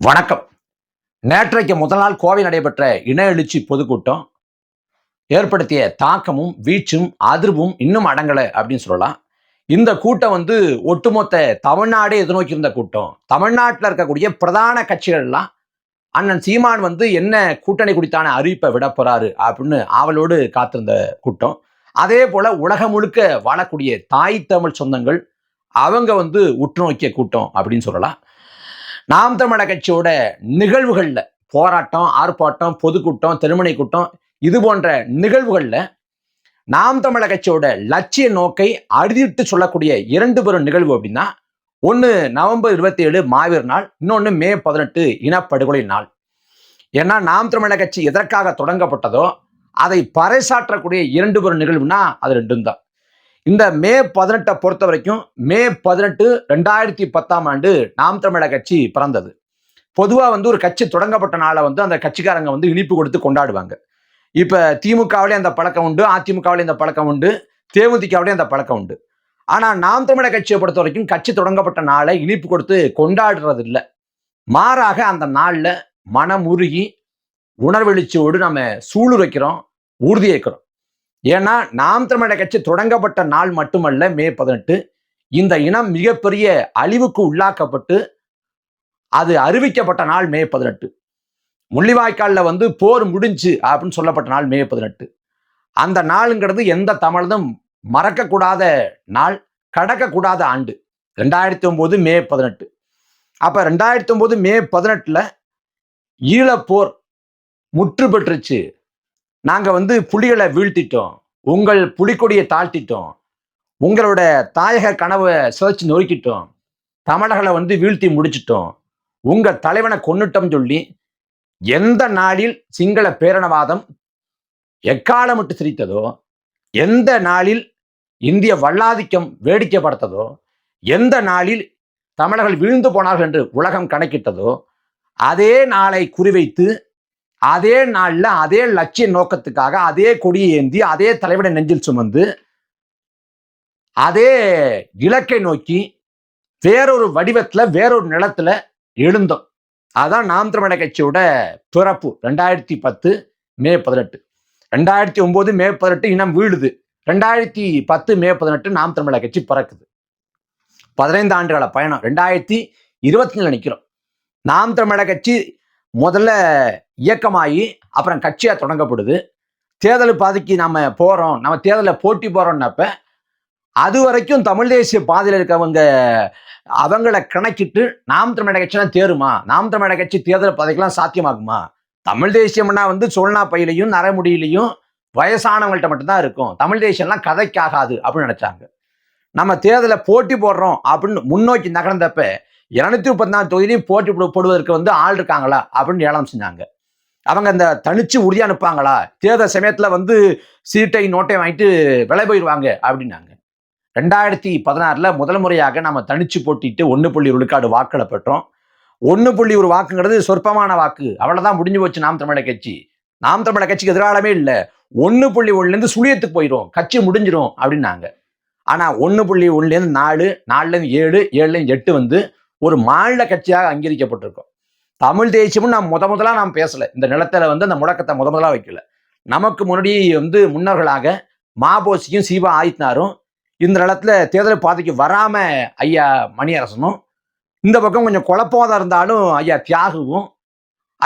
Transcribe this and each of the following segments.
வணக்கம். நேற்றைக்கு முதல் நாள் கோவை நடைபெற்ற இன எழுச்சி பொதுக்கூட்டம் ஏற்படுத்திய தாக்கமும் வீச்சும் அதிர்வும் இன்னும் அடங்கலை அப்படின்னு சொல்லலாம். இந்த கூட்டம் வந்து ஒட்டுமொத்த தமிழ்நாடே எதிர்நோக்கி இருந்த கூட்டம். தமிழ்நாட்டில் இருக்கக்கூடிய பிரதான கட்சிகள்லாம் அண்ணன் சீமான் வந்து என்ன கூட்டணி குறித்தான அறிவிப்பை விட போறாரு அப்படின்னு ஆவலோடு காத்திருந்த கூட்டம். அதே போல உலகம் முழுக்க வாழக்கூடிய தாய் தமிழ் சொந்தங்கள் அவங்க வந்து உற்று நோக்கிய கூட்டம் அப்படின்னு சொல்லலாம். நாம் தமிழக கட்சியோட நிகழ்வுகளில் போராட்டம் ஆர்ப்பாட்டம் பொதுக்கூட்டம் திருமணை கூட்டம் இது போன்ற நிகழ்வுகளில் நாம் தமிழக கட்சியோட லட்சிய நோக்கை அறுதிட்டு சொல்லக்கூடிய இரண்டு பெரும் நிகழ்வு அப்படின்னா ஒன்று நவம்பர் இருபத்தி ஏழு மாவீர் நாள் இன்னொன்று மே பதினெட்டு இனப்படுகொலை நாள். ஏன்னா நாம் தமிழக கட்சி எதற்காக தொடங்கப்பட்டதோ அதை பறைசாற்றக்கூடிய இரண்டு பெரும் நிகழ்வுனா அது ரெண்டும் தான். இந்த மே பதினெட்டை பொறுத்த வரைக்கும் மே பதினெட்டு ரெண்டாயிரத்தி பத்தாம் ஆண்டு நாம் தமிழக கட்சி பிறந்தது. பொதுவாக வந்து ஒரு கட்சி தொடங்கப்பட்ட நாளை வந்து அந்த கட்சிக்காரங்க வந்து இனிப்பு கொடுத்து கொண்டாடுவாங்க. இப்போ திமுகவிலே அந்த பழக்கம் உண்டு அதிமுகவிலே அந்த பழக்கம் உண்டு தேமுதிகவிலே அந்த பழக்கம் உண்டு. ஆனால் நாம் தமிழக கட்சியை பொறுத்த வரைக்கும் கட்சி தொடங்கப்பட்ட நாளை இனிப்பு கொடுத்து கொண்டாடுறது இல்லை மாறாக அந்த நாளில் மனம் உருகி உணர்வெழுச்சியோடு நம்ம சூளுரைக்கிறோம் உறுதியேற்கிறோம். ஏன்னா நாம் தமிழக கட்சி தொடங்கப்பட்ட நாள் மட்டுமல்ல மே பதினெட்டு. இந்த இனம் மிகப்பெரிய அழிவுக்கு உள்ளாக்கப்பட்டு அது அறிவிக்கப்பட்ட நாள் மே பதினெட்டு. முள்ளிவாய்க்காலில் வந்து போர் முடிஞ்சு அப்படின்னு சொல்லப்பட்ட நாள் மே பதினெட்டு. அந்த நாளுங்கிறது எந்த தமிழனும் மறக்கக்கூடாத நாள் கடக்கக்கூடாத ஆண்டு. ரெண்டாயிரத்தி ஒம்பது மே பதினெட்டு. அப்போ ரெண்டாயிரத்தி ஒம்பது மே பதினெட்டில் ஈழப்போர் முற்று பெற்றுச்சு நாங்கள் வந்து புலிகளை வீழ்த்திட்டோம். உங்கள் புலிக்கொடியை தாழ்த்திட்டோம். உங்களோட தாயக கனவை சிதைச்சு நொறுக்கிட்டோம். தமிழர்களை வந்து வீழ்த்தி முடிச்சிட்டோம். உங்கள் தலைவனை கொண்டுட்டோம் சொல்லி எந்த நாளில் சிங்கள பேரணவாதம் எக்காலமிட்டு சிரித்ததோ எந்த நாளில் இந்திய வல்லாதிக்கம் வேடிக்கைப்படுத்ததோ எந்த நாளில் தமிழர்கள் வீழ்ந்து போனார்கள் என்று உலகம் கணக்கிட்டதோ அதே நாளை குறிவைத்து அதே நாளில் அதே லட்சிய நோக்கத்துக்காக அதே கொடியை ஏந்தி அதே தலைவனை நெஞ்சில் சுமந்து அதே இலக்கை நோக்கி வேறொரு வடிவத்தில் வேறொரு நிலத்துல எழுந்தோம். அதான் நாம் தமிழக கட்சியோட பிறப்பு. ரெண்டாயிரத்தி பத்து மே பதினெட்டு. ரெண்டாயிரத்தி ஒம்பது மே பதினெட்டு இனம் வீழுது. ரெண்டாயிரத்தி பத்து மே பதினெட்டு நாம் தமிழக கட்சி பிறக்குது. பதினைந்து ஆண்டுகள பயணம். ரெண்டாயிரத்தி இருபத்தி நாலு நிற்கிறோம் நாம் தமிழக கட்சி முதல்ல இயக்கமாகி அப்புறம் கட்சியாக தொடங்கப்படுது. தேர்தல் பாதைக்கு நம்ம போகிறோம் நம்ம தேர்தலில் போட்டி போகிறோம்னப்ப அது வரைக்கும் தமிழ் தேசிய பாதையில் இருக்கவங்க அவங்கள கணக்கிட்டு நாம் தமிழக கட்சிலாம் தேருமா? நாம் தமிழக கட்சி தேர்தல் பதவிக்கெல்லாம் சாத்தியமாகுமா? தமிழ் தேசியம்னா வந்து சோழனா பையிலையும் நரமுடியிலையும் வயசானவங்கள்ட்ட மட்டும்தான் இருக்கும். தமிழ் தேசியம்லாம் கதைக்காகாது அப்படின்னு நினைச்சாங்க. நம்ம தேர்தலை போட்டி போடுறோம் அப்படின்னு முன்னோக்கி நகர்ந்தப்ப இரநூத்தி முப்பத்தி நாலு தொகுதியும் போட்டி போடுவதற்கு வந்து ஆள் இருக்காங்களா அப்படின்னு ஏலம் செஞ்சாங்க. அவங்க அந்த தனிச்சு உறுதியா அனுப்பாங்களா தேர்தல் சமயத்துல வந்து சீட்டை நோட்டை வாங்கிட்டு விலை போயிடுவாங்க அப்படின்னாங்க. ரெண்டாயிரத்தி பதினாறுல முதல் முறையாக நம்ம தனிச்சு போட்டிட்டு ஒன்று புள்ளி விழுக்காடு வாக்களை பெற்றோம். ஒன்று புள்ளி ஒரு வாக்குங்கிறது சொற்பமான வாக்கு. அவ்வளோதான் முடிஞ்சு போச்சு நாம் தமிழக கட்சி. நாம் தமிழக கட்சிக்கு எதிராலமே இல்லை. ஒன்று புள்ளி ஒன்றுலேருந்து சுழியத்துக்கு போயிடும் கட்சி முடிஞ்சிடும் அப்படின்னாங்க. ஆனால் ஒன்று புள்ளி ஒன்றுலேருந்து நாலு நாலுலேருந்து ஏழு ஏழுலேருந்து எட்டு வந்து ஒரு மாநில கட்சியாக அங்கீகரிக்கப்பட்டிருக்கோம். தமிழ் தேசியமும் நாம் முத முதலாக நாம் பேசலை. இந்த நிலத்துல வந்து அந்த முழக்கத்தை முத முதலாக வைக்கல. நமக்கு முன்னாடி வந்து முன்னர்களாக மாபோசியும் சீவா ஆதித்யநாரும் இந்த நிலத்துல தேர்தல் பாதைக்கு வராமல் ஐயா மணியரசனும் இந்த பக்கம் கொஞ்சம் குழப்பமாக இருந்தாலும் ஐயா தியாகுவும்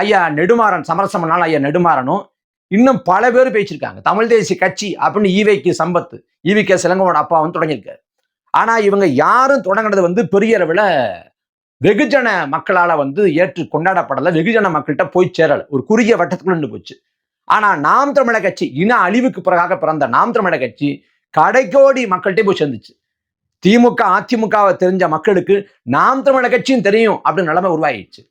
ஐயா நெடுமாறன் சமரசமனால் ஐயா நெடுமாறனும் இன்னும் பல பேர் பேசியிருக்காங்க. தமிழ் தேசிய கட்சி அப்படின்னு ஈவைக்கு சம்பத்து ஈவி கே சிலங்கமோட அப்பா வந்து தொடங்கியிருக்காரு. ஆனால் இவங்க யாரும் தொடங்கினது வந்து பெரிய அளவில் வெகுஜன மக்களால வந்து ஏற்று கொண்டாடப்படல. வெகுஜன மக்கள்கிட்ட போய் சேரல. ஒரு குறுகிய வட்டத்துக்குள்ள நின்று போச்சு. ஆனா நாம் தமிழக கட்சி இன அழிவுக்கு பிறகாக பிறந்த நாம் தமிழக கட்சி கடைக்கோடி மக்கள்கிட்டே போய் சேர்ந்துச்சு. திமுக அதிமுகவை தெரிஞ்ச மக்களுக்கு நாம் தமிழக கட்சியும் தெரியும் அப்படின்னு நிலைமை உருவாயிடுச்சு.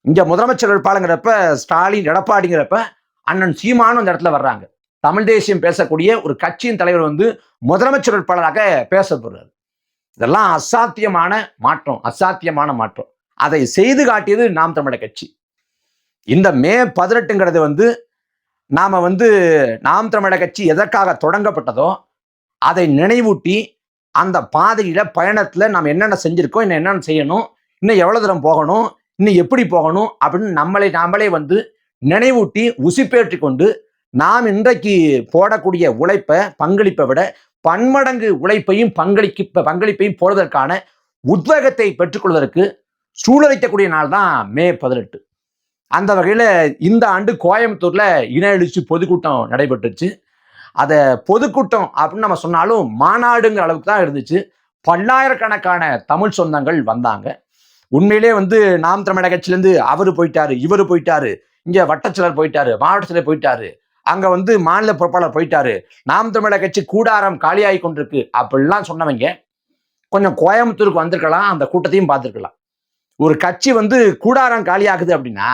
இங்க முதலமைச்சர் வேட்பாளங்கிறப்ப ஸ்டாலின் எடப்பாடிங்கிறப்ப அண்ணன் சீமானும் அந்த இடத்துல வர்றாங்க. தமிழ் தேசியம் பேசக்கூடிய ஒரு கட்சியின் தலைவர் வந்து முதலமைச்சர் வேட்பாளராக பேசப்படுறாரு இதெல்லாம் அசாத்தியமான மாற்றம் அசாத்தியமான மாற்றம். அதை செய்து காட்டியது நாம் தமிழர் கட்சி. இந்த மே பதினெட்டுங்கிறது வந்து நாம் வந்து நாம் தமிழர் கட்சி எதற்காக தொடங்கப்பட்டதோ அதை நினைவூட்டி அந்த பாதையில் பயணத்தில் நாம் என்னென்ன செஞ்சுருக்கோம் இன்னும் என்னென்ன செய்யணும் இன்னும் எவ்வளோ தூரம் போகணும் இன்னும் எப்படி போகணும் அப்படின்னு நம்மளை நாமளே வந்து நினைவூட்டி உசிப்பேற்றி கொண்டு நாம் இன்றைக்கு போடக்கூடிய உழைப்பை பங்களிப்பை விட பன்மடங்கு உழைப்பையும் பங்களிக்க பங்களிப்பையும் போடுவதற்கான உத்வேகத்தை பெற்றுக்கொள்வதற்கு சூழலைக்கக்கூடிய நாள் தான் மே பதினெட்டு. அந்த வகையில் இந்த ஆண்டு கோயம்புத்தூர்ல இன எழுச்சி பொதுக்கூட்டம் நடைபெற்றுச்சு. அதை பொதுக்கூட்டம் அப்படின்னு நம்ம சொன்னாலும் மாநாடுங்கிற அளவுக்கு தான் இருந்துச்சு. பல்லாயிரக்கணக்கான தமிழ் சொந்தங்கள் வந்தாங்க. உண்மையிலே வந்து நாம் தமிழக கட்சியிலேருந்து அவர் போயிட்டாரு இவர் போயிட்டாரு இங்கே வட்டச்சிலர் போயிட்டாரு மாவட்டத்தில் போயிட்டாரு அங்க வந்து மாநில பொறுப்பாளர் போயிட்டாரு. நாம் தமிழக கட்சி கூடாரம் காலியாகி கொண்டிருக்கு. அப்படிலாம் சொன்னவங்க கொஞ்சம் கோயம்புத்தூருக்கு வந்திருக்கலாம் அந்த கூட்டத்தையும் பார்த்துருக்கலாம். ஒரு கட்சி வந்து கூடாரம் காலியாகுது அப்படின்னா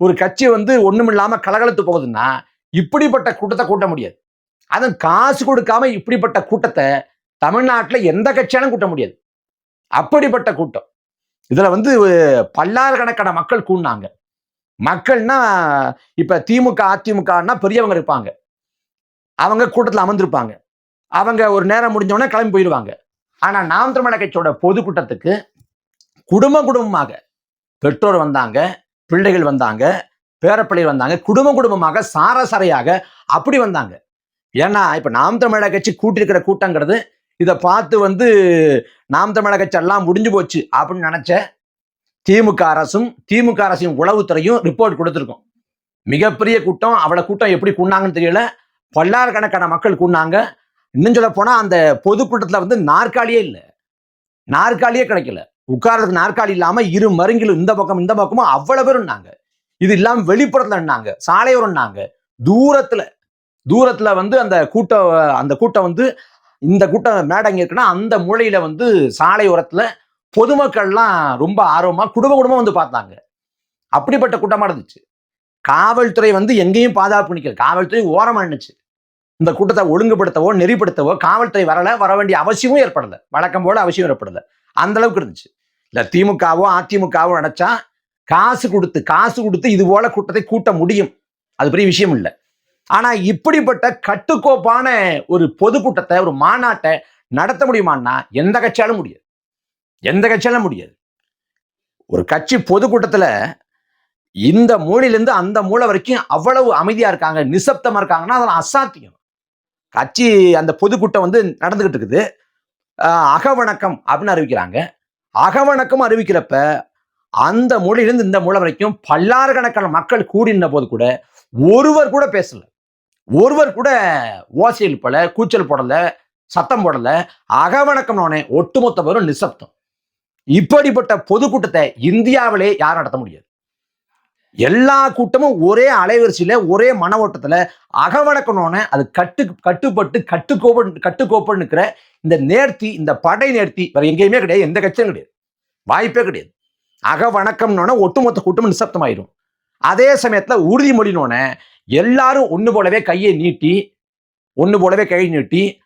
ஒரு கட்சி வந்து ஒண்ணுமில்லாம கலகலத்து போகுதுன்னா இப்படிப்பட்ட கூட்டத்தை கூட்ட முடியாது. அதுவும் காசு கொடுக்காம இப்படிப்பட்ட கூட்டத்தை தமிழ்நாட்டில் எந்த கட்சியாலும் கூட்ட முடியாது. அப்படிப்பட்ட கூட்டம். இதுல வந்து பல்லாயிரக்கணக்கான மக்கள் கூடினாங்க. மக்கள்னா இப்ப திமுக அதிமுகன்னா பெரியவங்க இருப்பாங்க. அவங்க கூட்டத்தில் அமர்ந்திருப்பாங்க. அவங்க ஒரு நேரம் முடிஞ்சோடனே கிளம்பி போயிடுவாங்க ஆனா நாம் தமிழக கட்சியோட பொதுக்கூட்டத்துக்கு குடும்ப குடும்பமாக பெற்றோர் வந்தாங்க பிள்ளைகள் வந்தாங்க பேரப்பிள்ளைகள் வந்தாங்க குடும்ப குடும்பமாக சாரசாரையாக அப்படி வந்தாங்க. ஏன்னா இப்ப நாம் தமிழக கட்சி கூட்டியிருக்கிற கூட்டங்கிறது இதை பார்த்து வந்து நாம் தமிழக கட்சி எல்லாம் முடிஞ்சு போச்சு அப்படின்னு நினைச்ச திமுக அரசும் திமுக அரசின் உளவுத்துறையும் ரிப்போர்ட் கொடுத்துருக்கோம். மிகப்பெரிய கூட்டம். அவ்வளோ கூட்டம் எப்படி கூண்டாங்கன்னு தெரியல. பல்லாயிரக்கணக்கான மக்கள் கூண்டாங்க இன்னும் சொல்ல போனா அந்த பொதுக்கூட்டத்துல வந்து நாற்காலியே இல்லை. நாற்காலியே கிடைக்கல. உட்கார்றதுக்கு நாற்காலி இல்லாம இரு மருங்கிலும் இந்த பக்கம் இந்த பக்கமும் அவ்வளவு பேர் இருந்தாங்க இது இல்லாம வெளிப்புறத்துல நின்னாங்க. சாலையோரம்னாங்க தூரத்துல தூரத்துல வந்து அந்த கூட்டம் அந்த கூட்டம் வந்து இந்த கூட்டம் மேடை இருக்குன்னா அந்த மூலையில வந்து சாலையோரத்தில் பொதுமக்கள்லாம் ரொம்ப ஆர்வமா குடும்ப குடும்பம் வந்து பார்த்தாங்க. அப்படிப்பட்ட கூட்டமா இருந்துச்சு காவல்துறை வந்து எங்கேயும் பாதுகாப்பு நிக்கல காவல்துறை ஓரமாக நின்னுச்சு. இந்த கூட்டத்தை ஒழுங்குபடுத்தவோ நெறிப்படுத்தவோ காவல்துறை வரல வர வேண்டிய அவசியமும் ஏற்படலை. வழக்கம் போல அவசியம் ஏற்படலை. அந்த அளவுக்கு இருந்துச்சு. இல்லை திமுகவோ அதிமுகவோ நினைச்சா காசு கொடுத்து காசு கொடுத்து இது போல கூட்டத்தை கூட்ட முடியும். அது பெரிய விஷயம் இல்லை. ஆனா இப்படிப்பட்ட கட்டுக்கோப்பான ஒரு பொதுக்கூட்டத்தை ஒரு மாநாட்டை நடத்த முடியுமான்னா எந்த கட்சியாலும் முடியாது. எந்த கட்சியாலும் முடியாது. ஒரு கட்சி பொதுக்கூட்டத்தில் இந்த மூலையிலேருந்து அந்த மூளை வரைக்கும் அவ்வளவு அமைதியாக இருக்காங்க நிசப்தமாக இருக்காங்கன்னா அதெல்லாம் அசாத்தியம். கட்சி அந்த பொதுக்கூட்டம் வந்து நடந்துக்கிட்டு இருக்குது. அகவணக்கம் அப்படின்னு அறிவிக்கிறாங்க. அகவணக்கம் அறிவிக்கிறப்ப அந்த மொழியிலிருந்து இந்த மூலை வரைக்கும் பல்லாயிரக்கணக்கான மக்கள் கூடின போது கூட ஒருவர் கூட பேசல. ஒருவர் கூட ஓசை எழுப்பல கூச்சல் போடலை சத்தம் போடல. அகவணக்கம்னோடனே ஒட்டுமொத்த பேரும் நிசப்தம். இப்படிப்பட்ட பொதுக்கூட்டத்தை இந்தியாவிலே யாரும் நடத்த முடியாது. எல்லா கூட்டமும் ஒரே அலைவரிசையில ஒரே மன ஓட்டத்துல அகவணக்கணும்னு அது கட்டு கட்டுப்பட்டு கட்டுக்கோப்பு கட்டுக்கோப்பன் இருக்கிற இந்த நேர்த்தி இந்த படை நேர்த்தி வேற எங்கேயுமே கிடையாது. எந்த கட்சியும் கிடையாது. வாய்ப்பே கிடையாது. அகவணக்கம்னோட ஒட்டுமொத்த கூட்டமும் நிசப்தமாயிரும். அதே சமயத்துல உறுதிமொழினோட எல்லாரும் ஒண்ணு போலவே கையை நீட்டி ஒண்ணு போலவே கை நீட்டி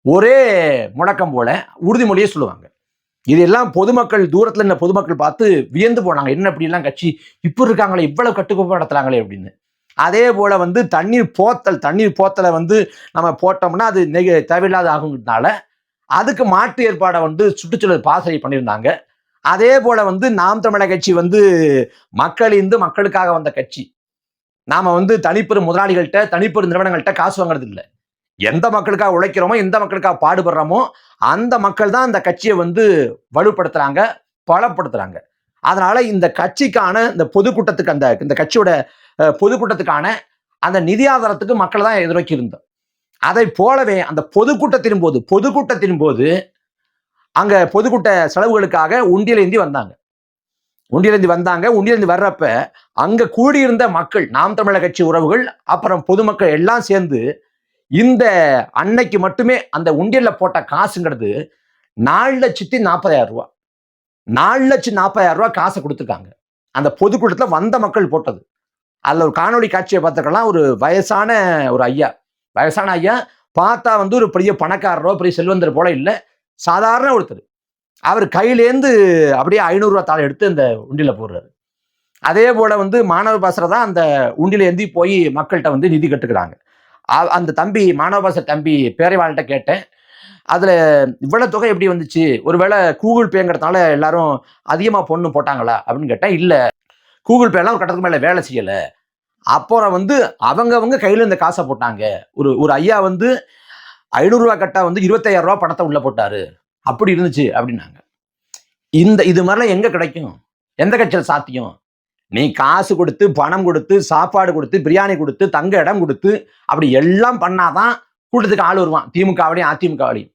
ஒரே முழக்கம் போல உறுதிமொழியே சொல்லுவாங்க. இதெல்லாம் பொதுமக்கள் தூரத்துல இருந்த பொதுமக்கள் பார்த்து வியந்து போனாங்க. என்ன இப்படிலாம் கட்சி? இப்படி இருக்காங்களே இவ்வளவு கட்டுக்கோப்பு நடத்துறாங்களே அப்படின்னு. அதே போல வந்து தண்ணீர் போத்தல் தண்ணீர் போத்தலை வந்து நம்ம போட்டோம்னா அது நெக தேவையில்லாத ஆகுங்கிறதுனால அதுக்கு மாற்று ஏற்பாடை வந்து சுற்றுச்சூழல் பாசறை பண்ணியிருந்தாங்க. அதே போல வந்து நாம் தமிழக கட்சி வந்து மக்கள் இந்து மக்களுக்காக வந்த கட்சி. நாம வந்து தனிப்பெரும் முதலாளிகள்கிட்ட தனிப்பெரும் நிறுவனங்கள்கிட்ட காசு வாங்குறது இல்லை எந்த மக்களுக்காக உழைக்கிறோமோ எந்த மக்களுக்காக பாடுபடுறோமோ அந்த மக்கள் தான் அந்த கட்சியை வந்து வலுப்படுத்துறாங்க பலப்படுத்துறாங்க. அதனால இந்த கட்சிக்கான இந்த பொதுக்கூட்டத்துக்கு அந்த இந்த கட்சியோட பொதுக்கூட்டத்துக்கான அந்த நிதி ஆதாரத்துக்கு மக்கள் தான் எதிர்நோக்கி இருந்தோம். அதை போலவே அந்த பொதுக்கூட்டத்தின் போது பொதுக்கூட்டத்தின் போது அங்க பொதுக்கூட்ட செலவுகளுக்காக உண்டியலேந்தி வந்தாங்க. உண்டியலேந்தி வந்தாங்க. உண்டியலேந்தி வர்றப்ப அங்க கூடியிருந்த மக்கள் நாம் தமிழக கட்சி உறவுகள் அப்புறம் பொதுமக்கள் எல்லாம் சேர்ந்து இந்த அன்னைக்கு மட்டுமே அந்த உண்டியல்ல போட்ட காசுங்கிறது நாலு லட்சத்தி நாற்பதாயிரம் ரூபா நாலு லட்சம் நாற்பதாயிரம் ரூபா காசை கொடுத்துருக்காங்க. அந்த பொதுக்கூட்டத்தில் வந்த மக்கள் போட்டது. அதில் ஒரு காணொலி காட்சியை பார்த்துக்கலாம் ஒரு வயசான ஒரு ஐயா. வயசான ஐயா பார்த்தா வந்து ஒரு பெரிய பணக்காரரோ பெரிய செல்வந்தர் போல இல்லை. சாதாரண ஒருத்தர். அவர் கையிலேருந்து அப்படியே ஐநூறுரூவா தாளை எடுத்து அந்த உண்டியில் போடுறாரு. அதே போல் வந்து மாணவ பாசரை தான் அந்த உண்டியில ஏந்தி போய் மக்கள்கிட்ட வந்து நிதி கட்டுக்கிறாங்க அந்த தம்பி மாணவாச தம்பி பேரைவாள்கிட்ட கேட்டேன். அதில் இவ்வளோ தொகை எப்படி வந்துச்சு? ஒருவேளை கூகுள் பேங்கிறதுனால எல்லாரும் அதிகமாக பொண்ணு போட்டாங்களா? அப்படின்னு கேட்டேன். இல்லை கூகுள் பேலாம் ஒரு கட்டத்துக்கு மேலே வேலை செய்யலை. அப்புறம் வந்து அவங்கவங்க கையில் இந்த காசை போட்டாங்க. ஒரு ஒரு ஐயா வந்து ஐநூறுரூவா கட்டா வந்து இருபத்தாயிரம் பணத்தை உள்ளே போட்டாரு. அப்படி இருந்துச்சு அப்படின்னாங்க. இந்த இது மாதிரிலாம் எங்கே கிடைக்கும்? எந்த கட்சியில் சாத்தியம்? நீ காசு கொடுத்து பணம் கொடுத்து சாப்பாடு கொடுத்து பிரியாணி கொடுத்து தங்க இடம் கொடுத்து அப்படி எல்லாம் பண்ணாதான் கூட்டத்துக்கு ஆள் வருவான். திமுகவடையும் அதிமுகவடையும்.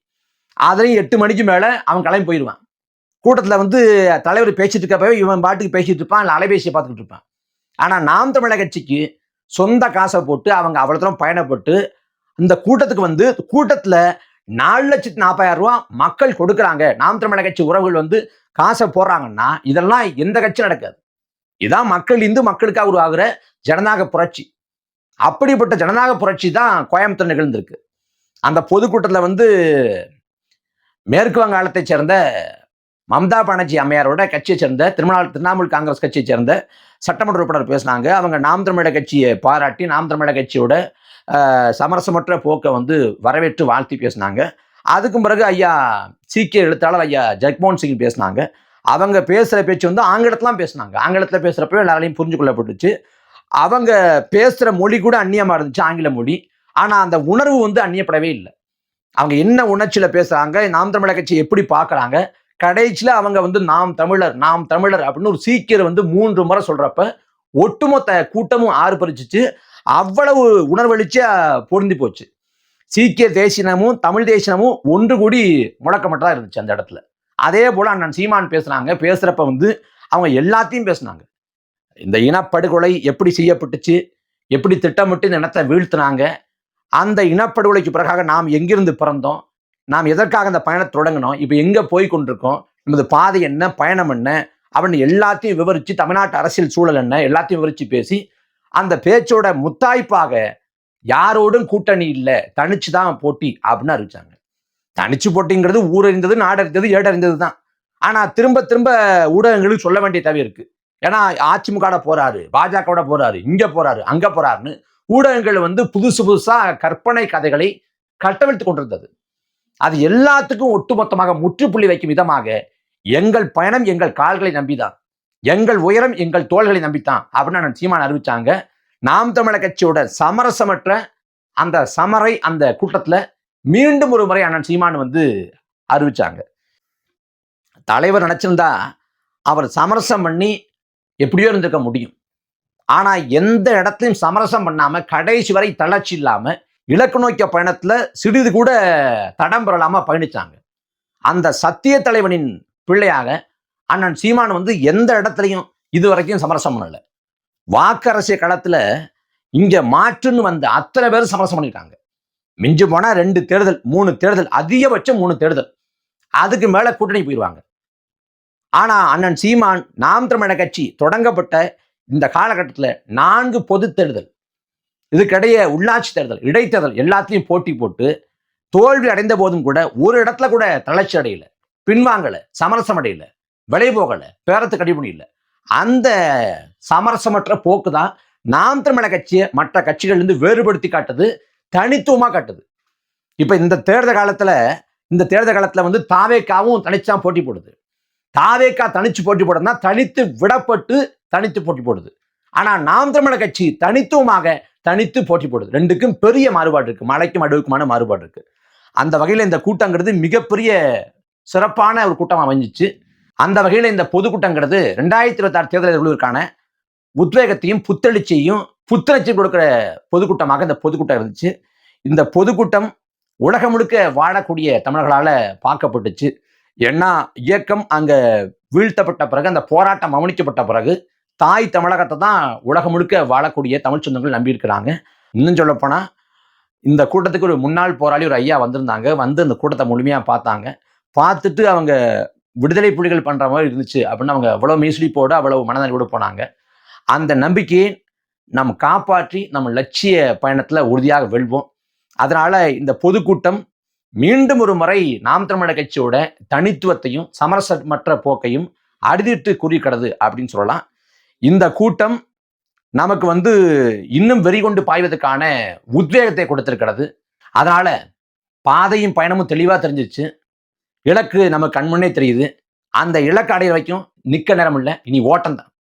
அதுலயும் எட்டு மணிக்கு மேலே அவன் கிளம்பி போயிடுவான் கூட்டத்தில் வந்து தலைவர் பேசிட்டு இருக்கப்பவே இவன் பாட்டுக்கு பேசிட்டு இருப்பான் இல்லை அலைபேசியை பார்த்துக்கிட்டு இருப்பான். ஆனால் நாம் தமிழக கட்சிக்கு சொந்த காசை போட்டு அவங்க அவ்வளோ தூரம் பயணப்பட்டு இந்த கூட்டத்துக்கு வந்து கூட்டத்தில் நாலு லட்சத்து நாற்பதாயிரம் ரூபா மக்கள் கொடுக்குறாங்க. நாம் தமிழக கட்சி உறவுகள் வந்து காசை போடுறாங்கன்னா இதெல்லாம் எந்த கட்சி நடக்காது. இதான் மக்கள் இந்து மக்களுக்காக உருவாகிற ஜனநாயக புரட்சி. அப்படிப்பட்ட ஜனநாயக புரட்சி தான் கோயம்புத்தூர் நிகழ்ந்திருக்கு. அந்த பொதுக்கூட்டத்தில் வந்து மேற்கு வங்காளத்தைச் சேர்ந்த மம்தா பானர்ஜி அம்மையாரோட கட்சியை சேர்ந்த திருமண திரிணாமுல் காங்கிரஸ் கட்சியை சேர்ந்த சட்டமன்ற உறுப்பினர் பேசினாங்க. அவங்க நாம் தமிழக கட்சியை பாராட்டி நாம் தமிழக கட்சியோட சமரசமற்ற போக்கை வந்து வரவேற்று வாழ்த்தி பேசினாங்க. அதுக்கும் பிறகு ஐயா சீக்கிய எழுத்தாளர் ஐயா ஜெக்மோகன் சிங் பேசினாங்க. அவங்க பேசுகிற பேச்சு வந்து ஆங்கிலத்திலாம் பேசினாங்க. ஆங்கிலத்தில் பேசுகிறப்ப எல்லாராலையும் புரிஞ்சு கொள்ளப்பட்டுச்சு அவங்க பேசுகிற மொழி கூட அந்நியமாக இருந்துச்சு ஆங்கில மொழி. ஆனால் அந்த உணர்வு வந்து அந்நியப்படவே இல்லை. அவங்க என்ன உணர்ச்சியில் பேசுகிறாங்க நாம் தமிழக கட்சி எப்படி பார்க்குறாங்க கடைசியில் அவங்க வந்து நாம் தமிழர் நாம் தமிழர் அப்படின்னு ஒரு சீக்கியர் வந்து மூன்று முறை சொல்கிறப்ப ஒட்டுமொத்த கூட்டமும் ஆர்ப்பரிச்சிச்சு. அவ்வளவு உணர்வெளிச்சியாக பொருந்தி போச்சு. சீக்கிய தேசியனமும் தமிழ் தேசியனமும் ஒன்று கூடி முடக்கமட்டதாக இருந்துச்சு அந்த இடத்துல. அதே போல் அண்ணன் சீமான் பேசுனாங்க பேசுகிறப்ப வந்து அவங்க எல்லாத்தையும் பேசுனாங்க. இந்த இனப்படுகொலை எப்படி செய்யப்பட்டுச்சு? எப்படி திட்டமிட்டு இந்த இனத்தை வீழ்த்தினாங்க? அந்த இனப்படுகொலைக்கு பிறகாக நாம் எங்கிருந்து பிறந்தோம்? நாம் எதற்காக அந்த பயணத்தை தொடங்கினோம்? இப்போ எங்கே போய் கொண்டிருக்கோம்? நமது பாதை என்ன? பயணம் என்ன? அப்படின்னு எல்லாத்தையும் விவரித்து தமிழ்நாட்டு அரசியல் சூழல் என்ன? எல்லாத்தையும் விவரித்து பேசி அந்த பேச்சோட முத்தாய்ப்பாக யாரோடும் கூட்டணி இல்லை. தனிச்சு தான் போட்டி அப்படின்னு அறிவிச்சாங்க. தனிச்சு போட்டிங்கிறது ஊரறிந்தது நாடறிந்தது ஏடறிந்தது தான் ஆனால் திரும்ப திரும்ப ஊடகங்களுக்கு சொல்ல வேண்டிய தேவை இருக்கு. ஏன்னா அதிமுக போறாரு பாஜகவோட போறாரு இங்க போறாரு அங்க போறாருன்னு ஊடகங்கள் வந்து புதுசு புதுசா கற்பனை கதைகளை கட்டவிழ்த்து கொண்டிருந்தது. அது எல்லாத்துக்கும் ஒட்டுமொத்தமாக முற்றுப்புள்ளி வைக்கும் விதமாக எங்கள் பயணம் எங்கள் கால்களை நம்பிதான். எங்கள் உயரம் எங்கள் தோள்களை நம்பித்தான் அப்படின்னு நான் சீமான் அறிவிச்சாங்க. நாம் தமிழர் கட்சியோட சமரசமற்ற அந்த சமரை அந்த கூட்டத்துல மீண்டும் ஒரு முறை அண்ணன் சீமான் வந்து அறிவிச்சாங்க. தலைவர் நினைச்சிருந்தா அவர் சமரசம் பண்ணி எப்படியோ இருந்திருக்க முடியும். ஆனா எந்த இடத்துலையும் சமரசம் பண்ணாம கடைசி வரை தளர்ச்சி இல்லாம இலக்கு நோக்கிய பயணத்துல சிறிது கூட தடம் பெறலாம பயணிச்சாங்க. அந்த சத்திய தலைவனின் பிள்ளையாக அண்ணன் சீமான் வந்து எந்த இடத்துலையும் இது வரைக்கும் சமரசம் பண்ணல. வாக்கரசிய களத்துல இங்க மாற்றுன்னு வந்த அத்தனை பேரும் சமரசம் பண்ணிட்டாங்க. மிஞ்சி போனால் ரெண்டு தேர்தல் மூணு தேர்தல் அதிகபட்சம் மூணு தேர்தல். அதுக்கு மேலே கூட்டணி போயிடுவாங்க ஆனா அண்ணன் சீமான் நாம் தமிழக கட்சி தொடங்கப்பட்ட இந்த காலகட்டத்துல நான்கு பொது தேர்தல். இதுக்கிடையே உள்ளாட்சி தேர்தல் இடைத்தேர்தல் எல்லாத்தையும் போட்டி போட்டு தோல்வி அடைந்த போதும் கூட ஒரு இடத்துல கூட தளர்ச்சி அடையலை. பின்வாங்கலை சமரசம் அடையலை. விலை போகலை பேரத்து கடிபணி இல்லை அந்த சமரசமற்ற போக்கு தான் நாம் தமிழக கட்சியை மற்ற கட்சிகள்லேருந்து வேறுபடுத்தி காட்டுது. தனித்துவமாக காட்டுது. இப்போ இந்த தேர்தல் காலத்தில் இந்த தேர்தல் காலத்தில் வந்து தாவேக்காவும் தனிச்சா போட்டி போடுது. தாவேக்கா தனிச்சு போட்டி போடுறதுனா தனித்து விடப்பட்டு தனித்து போட்டி போடுது. ஆனால் நாம் தமிழர் கட்சி தனித்துவமாக தனித்து போட்டி போடுது. ரெண்டுக்கும் பெரிய மாறுபாடு இருக்குது மலைக்கும் அடுவுக்குமான மாறுபாடு இருக்குது அந்த வகையில் இந்த கூட்டங்கிறது மிகப்பெரிய சிறப்பான ஒரு கூட்டம் அமைஞ்சிச்சு. அந்த வகையில் இந்த பொதுக்கூட்டங்கிறது ரெண்டாயிரத்தி இருபத்தாறு தேர்தல் எதிர்கொள்வதற்கான உத்வேகத்தையும் புத்தெழுச்சியையும் புத்துணர்ச்சி கொடுக்கிற பொதுக்கூட்டமாக இந்த பொதுக்கூட்டம் இருந்துச்சு. இந்த பொதுக்கூட்டம் உலகம் முழுக்க வாழக்கூடிய தமிழர்களால் பார்க்கப்பட்டுச்சு. ஏன்னா இயக்கம் அங்கே வீழ்த்தப்பட்ட பிறகு அந்த போராட்டம் அவனிக்கப்பட்ட பிறகு தாய் தமிழகத்தை தான் உலகம் முழுக்க வாழக்கூடிய தமிழ் சொந்தங்கள் நம்பியிருக்கிறாங்க. இன்னும் சொல்லப்போனால் இந்த கூட்டத்துக்கு ஒரு முன்னாள் போராளி ஒரு ஐயா வந்திருந்தாங்க. வந்து அந்த கூட்டத்தை முழுமையாக பார்த்தாங்க. பார்த்துட்டு அவங்க விடுதலை புலிகள் பண்ணுற மாதிரி இருந்துச்சு. அப்படின்னு அவங்க அவ்வளவு மீசுடிப்போடு அவ்வளோ மனநிலையோடு போனாங்க. அந்த நம்பிக்கையை நாம் காப்பாற்றி நம்ம லட்சிய பயணத்தில் உறுதியாக வெல்வோம். அதனால் இந்த பொதுக்கூட்டம் மீண்டும் ஒரு முறை நாம் தமிழக கட்சியோட தனித்துவத்தையும் சமரசமற்ற போக்கையும் அடிதிட்டு குறிக்கிறது அப்படின்னு சொல்லலாம். இந்த கூட்டம் நமக்கு வந்து இன்னும் வெறி கொண்டு பாய்வதற்கான உத்வேகத்தை கொடுத்திருக்கிறது. அதனால் பாதையும் பயணமும் தெளிவாக தெரிஞ்சிச்சு. இலக்கு நம்ம கண்முன்னே தெரியுது. அந்த இலக்கு அடைய வரைக்கும் நிற்க நேரம் இல்லை. இனி ஓட்டம் தான்.